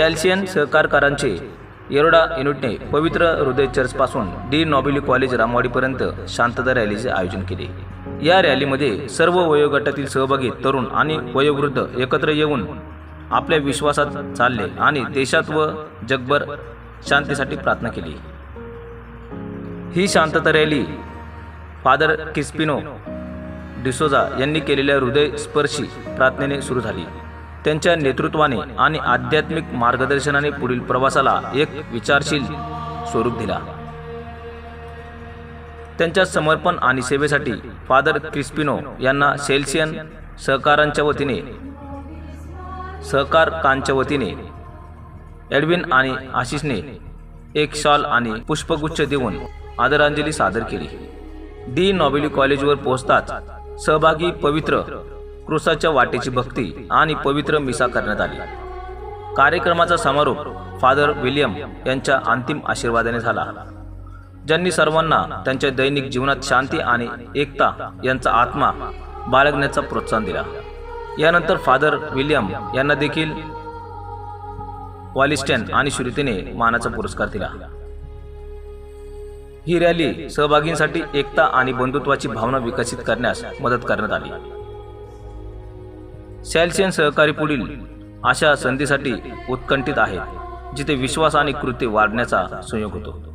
सॅल्सियन सहकारकारांचे येरोडा युनिटने पवित्र हृदय चर्चपासून D नॉबिली college रामवाडीपर्यंत शांतता रॅलीचे आयोजन केले. या रॅलीमध्ये सर्व वयोगटातील सहभागी तरुण आणि वयोवृद्ध एकत्र येऊन आपल्या विश्वासात चालले आणि देशात व जगभर शांतीसाठी प्रार्थना केली. ही शांतता रॅली फादर किस्पिनो डिसोजा यांनी केलेल्या हृदयस्पर्शी प्रार्थनेने सुरू झाली. त्यांच्या नेतृत्वाने आणि आध्यात्मिक मार्गदर्शनाने पुढील प्रवासाला एक विचारशील स्वरूप दिला. त्यांच्या समर्पण आणि सेवेसाठी फादर क्रिस्पिनो यांना सेल्सियन सहकारांच्या वतीने सहकारकांच्या वतीने एडविन आणि आशिषने एक शॉल आणि पुष्पगुच्छ देऊन आदरांजली सादर केली. दी नॉबिली कॉलेजवर पोहोचताच सहभागी पवित्र क्रुसाच्या वाटेची भक्ती आणि पवित्र मिसा करण्यात आली. कार्यक्रमाचा समारोप फादर विल्यम यांच्या अंतिम आशीर्वादाने झाला. ज्यांनी सर्वांना त्यांच्या दैनिक जीवनात शांती आणि एकता यांचा आत्मा बाळगण्याचा प्रोत्साहन दिला. यानंतर फादर विल्यम यांना देखील वॉलिस्टन आणि श्रुतीने मानाचा पुरस्कार दिला. ही रॅली सहभागींसाठी एकता आणि बंधुत्वाची भावना विकसित करण्यास मदत करण्यात आली. सॅल्सियन सहकारी पुढील अशा संधीसाठी उत्कंठित आहे जिथे विश्वास आणि कृती वाढण्याचा संयोग होतो.